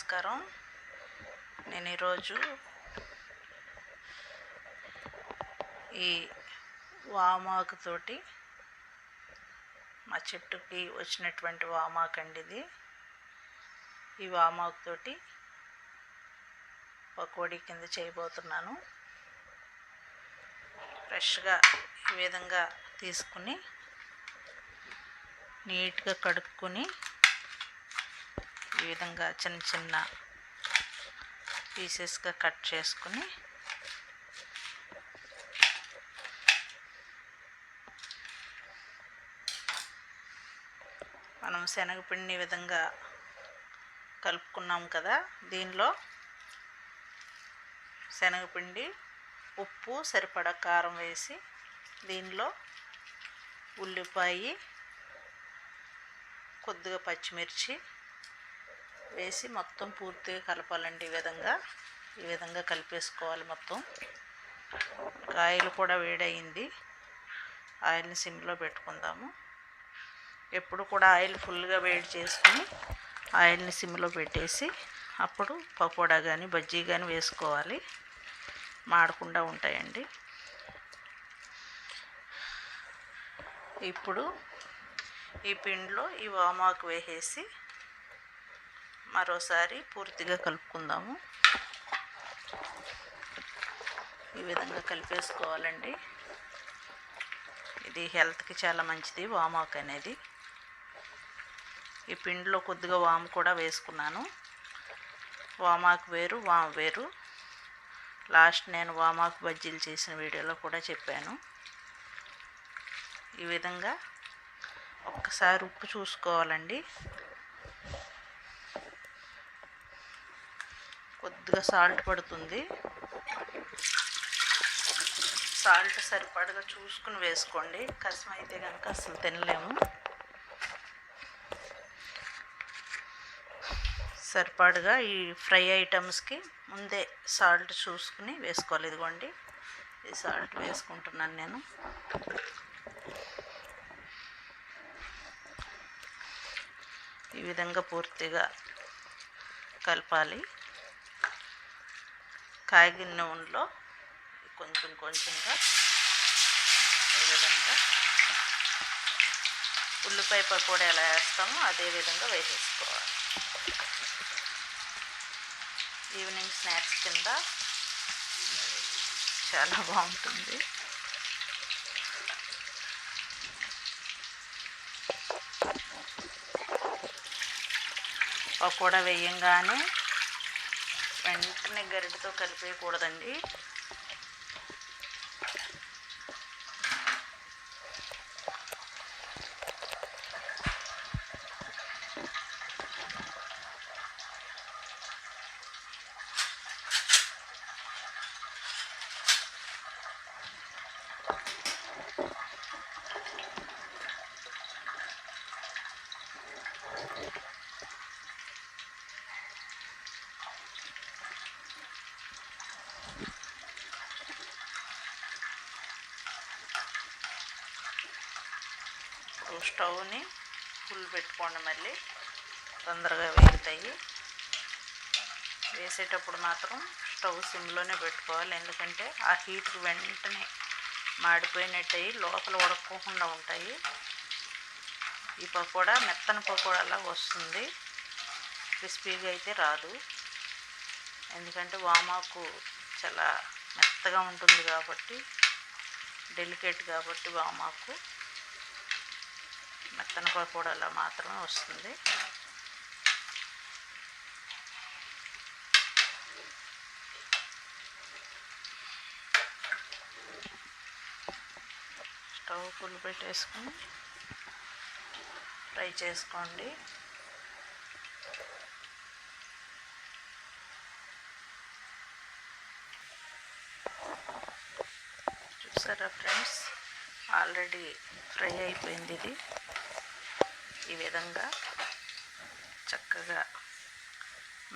నమస్కారం. నేను ఈరోజు ఈ వామాకుతోటి మా చెట్టుకి వచ్చినటువంటి వామాకు అండి ఇది. ఈ వామాకుతోటి పకోడీ కింద చేయబోతున్నాను. ఫ్రెష్గా ఈ విధంగా తీసుకుని నీట్గా కడుక్కొని ఈ విధంగా చిన్న చిన్న పీసెస్గా కట్ చేసుకుని మనం శనగపిండిని ఈ విధంగా కలుపుకున్నాం కదా దీనిలో శనగపిండి ఉప్పు సరిపడా కారం వేసి దీనిలో ఉల్లిపాయ కొద్దిగా పచ్చిమిర్చి వేసి మొత్తం పూర్తిగా కలపాలండి ఈ విధంగా. ఈ విధంగా కలిపేసుకోవాలి మొత్తం. కాయలు కూడా వేడయింది. ఆయిల్ని సిమ్లో పెట్టుకుందాము. ఎప్పుడు కూడా ఆయిల్ ఫుల్గా వేడి చేసుకుని ఆయిల్ని సిమ్లో పెట్టేసి అప్పుడు పకోడా కానీ బజ్జీ కానీ వేసుకోవాలి. మాడకుండా ఉంటాయండి. ఇప్పుడు ఈ పిండిలో ఈ వామాకు వేసేసి మరోసారి పూర్తిగా కలుపుకుందాము. ఈ విధంగా కలిపేసుకోవాలండి. ఇది హెల్త్కి చాలా మంచిది వామాక్ అనేది. ఈ పిండిలో కొద్దిగా వాము కూడా వేసుకున్నాను. వామాకు వేరు వాము వేరు. లాస్ట్ నేను వామాకు బజ్జీలు చేసిన వీడియోలో కూడా చెప్పాను. ఈ విధంగా ఒక్కసారి ఉప్పు చూసుకోవాలండి. కొద్దిగా సాల్ట్ పడుతుంది. సాల్ట్ సరిపడగా చూసుకుని వేసుకోండి. కసం అయితే కనుక అసలు తినలేము. సరిపడగా ఈ ఫ్రై ఐటమ్స్కి ముందే సాల్ట్ చూసుకుని వేసుకోవాలి. ఇదిగోండి. ఈ సాల్ట్ వేసుకుంటున్నాను నేను. ఈ విధంగా పూర్తిగా కలపాలి. కాగిన నూనెలో కొంచెం కొంచెంగా ఈ విధంగా ఉల్లిపాయ పకోడీ ఎలా వేస్తామో అదే విధంగా వేసేసుకోవాలి. ఈవినింగ్ స్నాక్స్ కింద చాలా బాగుంటుంది. పకోడా వేయంగానే గరిటతో కలిపేయకూడదండి. స్టవ్ని ఫుల్ పెట్టుకోండి మళ్ళీ. తొందరగా వేగుతాయి. వేసేటప్పుడు మాత్రం స్టవ్ సిమ్లోనే పెట్టుకోవాలి. ఎందుకంటే ఆ హీట్ వెంటనే మాడిపోయినట్టయి లోపల ఉడకకుండా ఉంటాయి. ఈ పకోడా మెత్తని పకోడాలా వస్తుంది. క్రిస్పీగా అయితే రాదు. ఎందుకంటే వామాకు చాలా మెత్తగా ఉంటుంది కాబట్టి డెలికేట్ కాబట్టి వామాకు. మెత్తన పకోడాలా మాత్రమే వస్తుంది. స్టవ్ ఫుల్ పెట్టేసుకొని ఫ్రై చేసుకోండి. చూసారా ఫ్రెండ్స్? ఆల్రెడీ ఫ్రై అయిపోయింది ఇది. ఈ విధంగా చక్కగా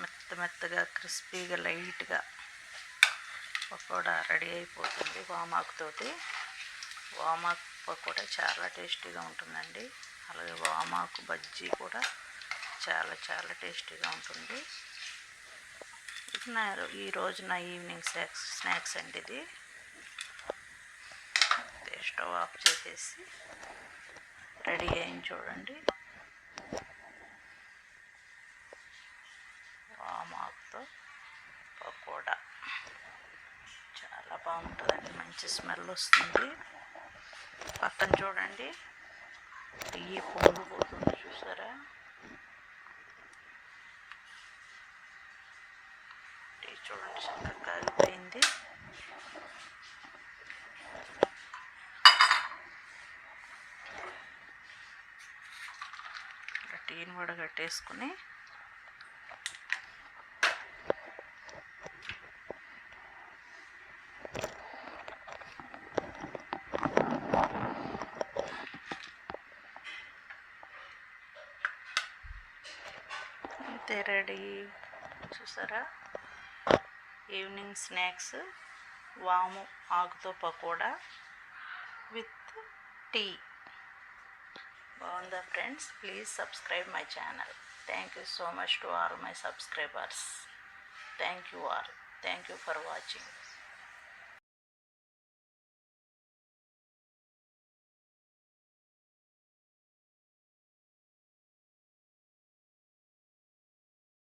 మెత్త మెత్తగా క్రిస్పీగా లైట్గా పకోడా రెడీ అయిపోతుంది వామాకుతోటి. వామాకు పకోడా చాలా టేస్టీగా ఉంటుందండి. అలాగే వామాకు బజ్జీ కూడా చాలా చాలా టేస్టీగా ఉంటుంది. నా ఈ రోజు నా ఈవినింగ్ స్నాక్స్ స్నాక్స్ అండి ఇది స్టవ్ ఆఫ్ చేసేసి రెడీ అయింది చూడండి. వామాకుతో పకోడా. చాలా బాగుంటుందండి. మంచి స్మెల్ వస్తుంది. పక్కన చూడండి. నెయ్యి పొంగిపోతుంది చూసారా? టీ చూడండి చక్కగా కాగిపోయింది టీని కూడా కట్టేసుకుని అయితే రెడీ. చూసారా? ఈవినింగ్ స్నాక్స్ వాము ఆకుతో పకోడా విత్ టీ. బాగుందా friends? Please subscribe my channel. Thank you so much to all my subscribers. Thank you all. Thank you for watching.